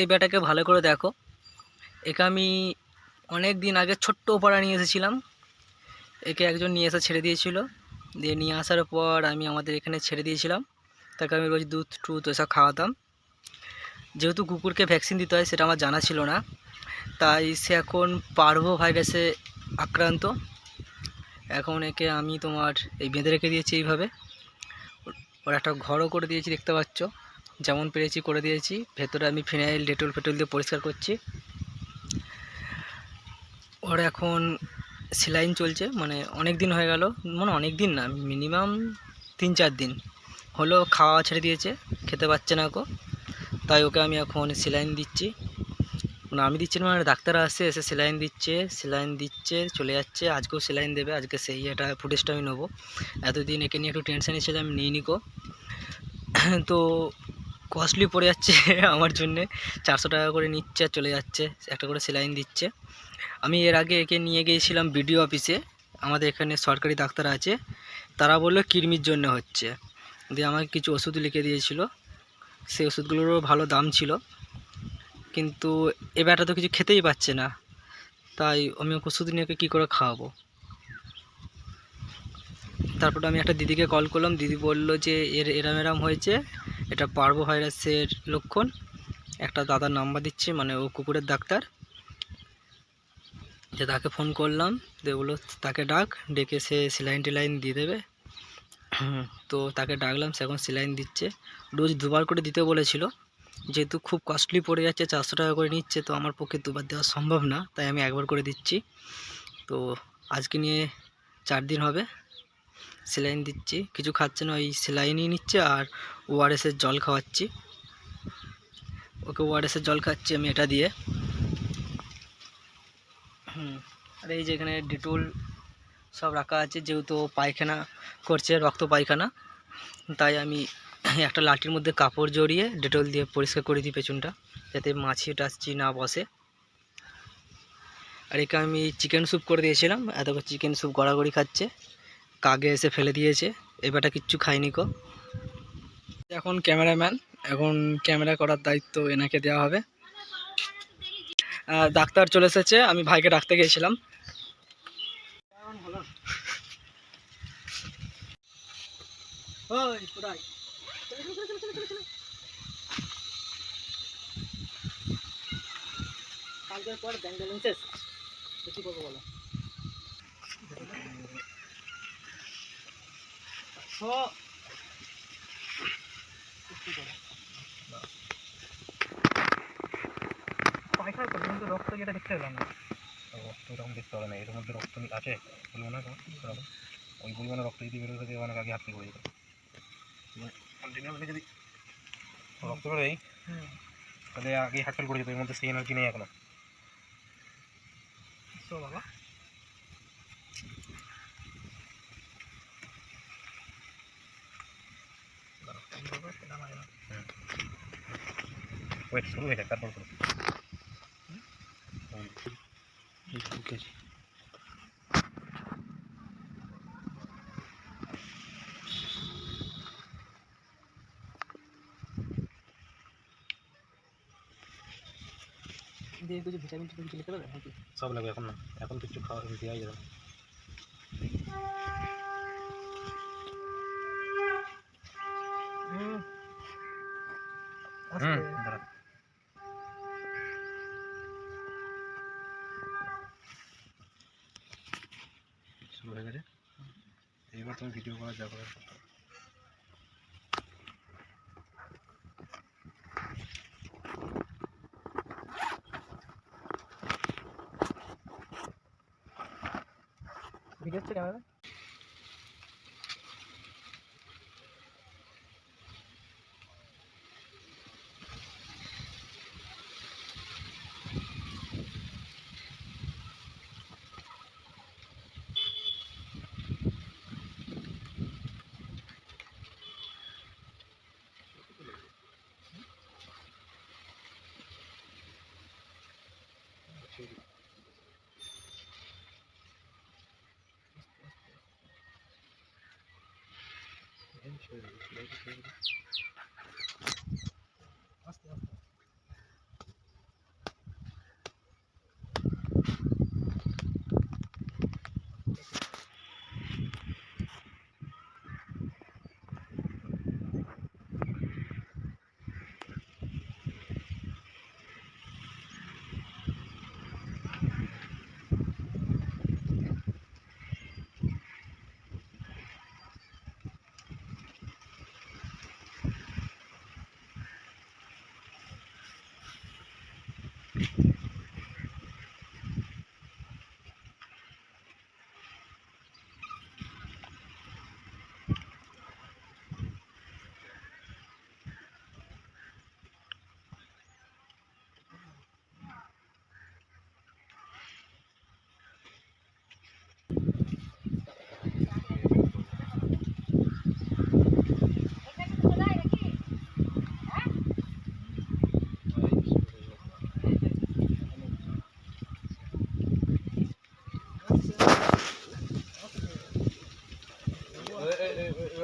এই ব্যাটাকে ভালো করে দেখো। একে আমি অনেক দিন আগে ছোট্ট পাড়া নিয়ে এসেছিলাম। একে একজন নিয়ে এসে ছেড়ে দিয়েছিল। দিয়ে নিয়ে আসার পর আমি আমাদের এখানে ছেড়ে দিয়েছিলাম। তাকে আমি রোজ দুধ, টুধ এসব খাওয়াতাম। যেহেতু কুকুরকে ভ্যাকসিন দিতে হয়, সেটা আমার জানা ছিল না। তাই সে এখন পার্ভো ভাইরাসে আক্রান্ত। এখন একে আমি তোমার এই বেঁধে রেখে দিয়েছি এইভাবে। ওর- ওর একটা ঘরও করে দিয়েছি, দেখতে পাচ্ছ। যেমন পেরেছি করে দিয়েছি। ভেতরে আমি ফিনাইল, ডেটল ফেটল দিয়ে পরিষ্কার করছি। ওর এখন সেলাইন চলছে মানে অনেক দিন হয়ে গেল মানে অনেক দিন না, মিনিমাম তিন চার দিন। হলো খাওয়া ছেড়ে দিয়েছে, খেতে পাচ্ছে না কো তাই ওকে আমি এখন সেলাইন দিচ্ছি। মানে আমি দিচ্ছি মানে ডাক্তার আসছে, এসে সেলাইন দিচ্ছে সেলাইন দিচ্ছে, চলে যাচ্ছে, আজকেও সেলাইন দেবে, আজকে সেই এটা ফুটেজটা আমি নেব। এতদিন একে নিয়ে একটু টেনশন ছিল আমি নিয়ে নিকো তো কস্টলি পড়ে যাচ্ছে আমার জন্যে। চারশো টাকা করে নিচ্ছে আর চলে যাচ্ছে। একটা করে সেলাইন দিচ্ছে। আমি এর আগে একে নিয়ে গিয়েছিলাম বিডিও অফিসে। আমাদের এখানে সরকারি ডাক্তার আছে। তারা বলল কৃমির জন্য হচ্ছে। দিয়ে আমাকে কিছু ওষুধ লিখে দিয়েছিল। সেই ওষুধগুলোরও ভালো দাম ছিল। কিন্তু এ ব্যাটা তো কিছু খেতেই পাচ্ছে না। তাই আমি ওষুধ নিয়ে কী করে খাওয়াবো? তারপর আমি একটা দিদিকে কল করলাম। দিদি বলল যে এর এরাম এরাম হয়েছে। এটা পার্বো ভাইরাসের লক্ষণ। একটা দাদার নাম্বার দিচ্ছে মানে ও কুকুরের ডাক্তার। যে তাকে ফোন করলাম দিয়ে বলল, তাকে ডাক, ডেকে সে সেলাইন টেলাইন দিয়ে দেবে। তো তাকে ডাকলাম, সে এখন সেলাইন দিচ্ছে। রোজ দুবার করে দিতে বলেছিল, যেহেতু খুব কস্টলি পড়ে যাচ্ছে, চারশো টাকা করে নিচ্ছে, তো আমার পক্ষে দুবার দেওয়া সম্ভব না, তাই আমি একবার করে দিচ্ছি। তো আজকে নিয়ে চার দিন হবে। সেলাইন দিচ্ছি। কিছু খাচ্ছে না, ওই সেলাইনই নিচ্ছে আর ওআরএসের জল খাওয়াচ্ছি। ওকে ওআরএসের জল খাচ্ছি আমি এটা দিয়ে। হুম, আর এই যে এখানে ডিটুল সব রাখা আছে, যেহেতু পায়খানা করছে, রক্ত পায়খানা, তাই আমি একটা লাঠির মধ্যে কাপড় জড়িয়ে ডেটল দিয়ে পরিষ্কার করে দিই পেছনটা, যাতে মাছি টাছি না বসে। আর একে আমি চিকেন স্যুপ করে দিয়েছিলাম এত চিকেন স্যুপ গড়াগড়ি খাচ্ছে। কাগে এসে ফেলে দিয়েছে। এবারটা কিচ্ছু খাইনি কো। এখন ক্যামেরাম্যান, এখন ক্যামেরা করার দায়িত্ব এনাকে দেওয়া হবে। ডাক্তার চলে এসেছে, আমি ভাইকে ডাকতে গিয়েছিলাম। কালকের পর ব্যালেন্সেস কি করব বলো। ও পায়খানা কিন্তু রক্ত যেটা দেখতে পেলাম না। রক্ত এরকম দেখতে হবে না এর মধ্যে রক্ত আছে বলব না। ওই পরিমাণে রক্ত যদি বেরোতে থাকে অনেক আগে হাঁটতে পড়ে যেত কন্টিনিউ যদি রক্ত বেরোয় তাহলে আগে হাঁটফেল করে যেত এর মধ্যে সেই এনার্জি নেই এখনও। বাবা। ওয়েট শুরু হয়ে যাক তারপর আছে দিয়ে কিছু ভিটামিন টিটামিন লিখে দেবে নাকি সব লাগবে এখন না এখন কিছু খাওয়া দেওয়াই যাবে না। হুম হুম দাঁড়া শুরু হয়ে গেছে এইবার তুমি ভিডিও করার যা করার করতে পারো। ভিডিও হচ্ছে camera show you. Later, later.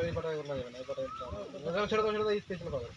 এই পাটা না যাবে না এই পাটা ছোট ছোট ইস্তেছিল পাবেন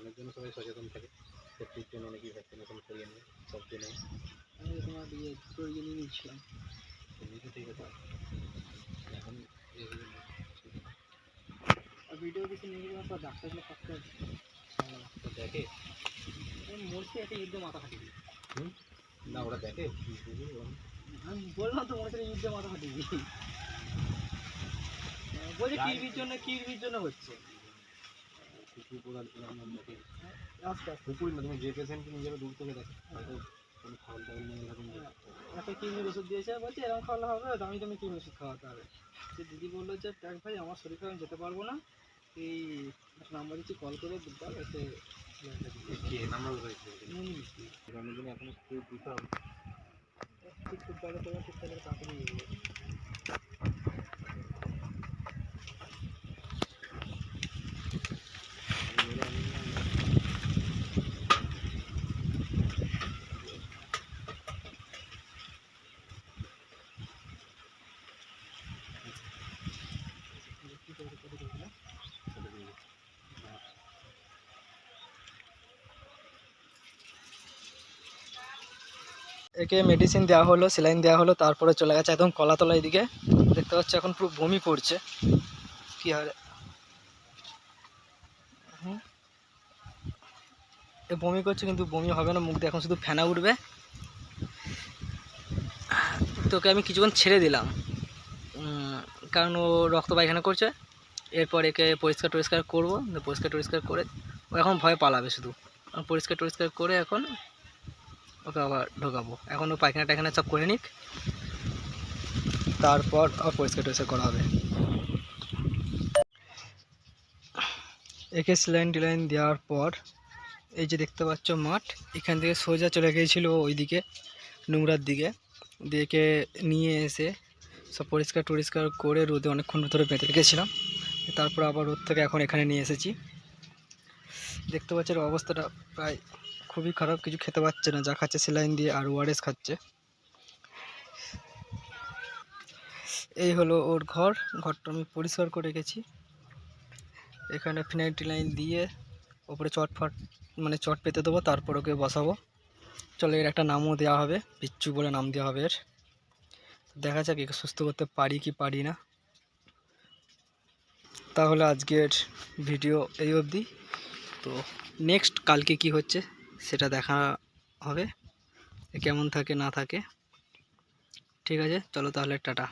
কারণের জন্য সবাই সচেতন থাকে। সেফটির জন্য অনেকেই ভ্যাকসিনেশন করিয়ে নেয় সব জন্য। আমি তোমার ইয়ে প্রয়োজন নিয়ে নিচ্ছিলাম এমনি ঠিক আছে। এখন ভিডিও কিছু নিয়ে গেলাম পর ডাক্তারগুলো তো দেখে? মরছে একটা যুদ্ধে মাথা ফাটিয়ে দিই না ওরা দেখে? আমি বললাম তো মনে যুদ্ধে মাথা ফাটিয়ে বলছে কিরবির জন্য কিরবির জন্য হচ্ছে? জন্য আমরা দেখে আস্তে আস্তে কুকুর না তুমি যে পেশেন্টকে নিজেরা দূর থেকে দেখে। হয়তো কোনো খাবার দাবার নিয়ে এরকম একটা কিডনির ওষুধ দিয়েছে বলছে এরকম খাওয়ালে হবে দামি দামি কিডনি ওষুধ খাওয়াতে হবে। সে দিদি বলল যে দেখ ভাই আমার শরীর খারাপ যেতে পারব না। এই নাম্বার দিচ্ছি কল করে এসে সিলিন্ডার দিয়ে কে? নাম্বার রয়েছে মিষ্টি এখনও খুব দিতে হবে। ঠিক বুধবারে তোমার ঠিক তাহলে তাড়াতাড়ি দিয়ে দেবো। কি করে করে দেবো না? একে মেডিসিন দেওয়া হলো সেলাইন দেওয়া হলো, তারপরে চলে গেছে একদম কলাতলা এদিকে। দেখতে পাচ্ছি এখন পুরো বমি পড়ছে কি হারে এ বমি করছে কিন্তু বমি হবে না, মুখ দিয়ে এখন শুধু ফেনা উঠবে। তোকে আমি কিছুক্ষণ ছেড়ে দিলাম। কারণ ও রক্ত পায়খানা করছে। এরপর একে পরিষ্কার টরিষ্কার করব। পরিষ্কার টরিষ্কার করে ও এখন ভয় পালাবে শুধু। পরিষ্কার টরিষ্কার করে এখন ওকে আবার ঢোকাবো। এখন ও পায়খানা টায়খানা সব করে নিক। তারপর আবার পরিষ্কার টরিষ্কার করা হবে। একে স্যালাইন টিলাইন দেওয়ার পর এই যে দেখতে পাচ্ছ মাঠ, এখান থেকে সোজা চলে গিয়েছিল ওইদিকে, নোংরার দিকে। দিয়ে নিয়ে এসে সব পরিষ্কার টরিষ্কার করে রোদে অনেকক্ষণ ধরে বেঁধে রেখেছিলাম। তারপর আবার রোদ থেকে এখন এখানে নিয়ে এসেছি। দেখতে পাচ্ছি অবস্থাটা প্রায় খুবই খারাপ, কিছু খেতে পাচ্ছে না, যা খাচ্ছে সেলাইন দিয়ে আর ওআরএস খাচ্ছে। এই হলো ওর ঘর, ঘরটা আমি পরিষ্কার করে রেখেছি। এখানে ফিনাইল টিনাইল দিয়ে ওপরে চট ফট মানে চট পেতে দেবো, তারপর ওকে বসাবো। চলো এর একটা নামও দেওয়া হবে, পিচ্চু বলে নাম দেওয়া হবে এর। দেখা যাক একে সুস্থ করতে পারি কি পারি না। তাহলে আজকের ভিডিও এই অবধি। তো নেক্সট কালকে কি হচ্ছে? সেটা দেখা হবে। কেমন থাকে না থাকে। ঠিক আছে চলো তাহলে টাটা।